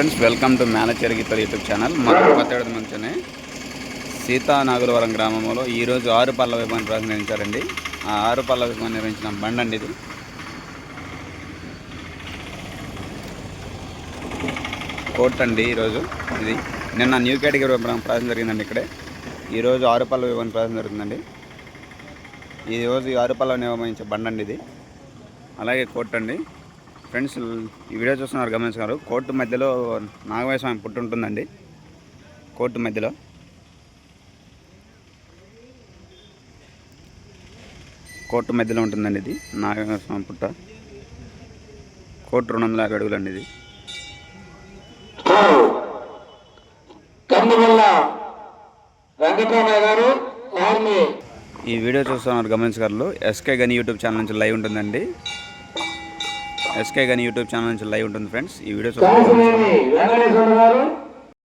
Friends welcome to manager గీతలు YouTube channel మన కొత్తగడ మంచినే సీతానాగులవరం గ్రామంలో ఈరోజు ఆరు పళ్ళ విమానం ప్రారంభించారండి ఆ ఆరు పళ్ళ విమానం నిర్వహించిన బండి అండి ఇది. కోర్ట్ అండి ఈరోజు ఇది. నిన్న న్యూ కేటగిరీ విమానం ప్రారంభం జరిగిందండి ఇక్కడే. ఈరోజు ఆరు పళ్ళ విమానం ప్రాసం జరుగుతుందండి. ఈరోజు ఆరు పళ్ళ నిర్వహించే బండి అండి ఇది. అలాగే కోర్ట్ అండి. ఫ్రెండ్స్ ఈ వీడియో చూస్తున్నారు గమనించున్నారు కోర్టు మధ్యలో నాగమయ స్వామి పుట్టు ఉంటుందండి. కోర్టు మధ్యలో. కోర్టు మధ్యలో ఉంటుందండి ఇది. నాగమయ స్వామి పుట్ట. కోర్టు రెండు వందల యాభై అడుగులండి ఇది. ఈ వీడియో చూస్తున్నారు గమనించగలరు. ఎస్కే గని యూట్యూబ్ ఛానల్ నుంచి లైవ్ ఉంటుందండి. ఎస్కే గని యూట్యూబ్ ఛానల్ నుంచి లైవ్ ఉంటుంది ఫ్రెండ్స్. ఈ వీడియో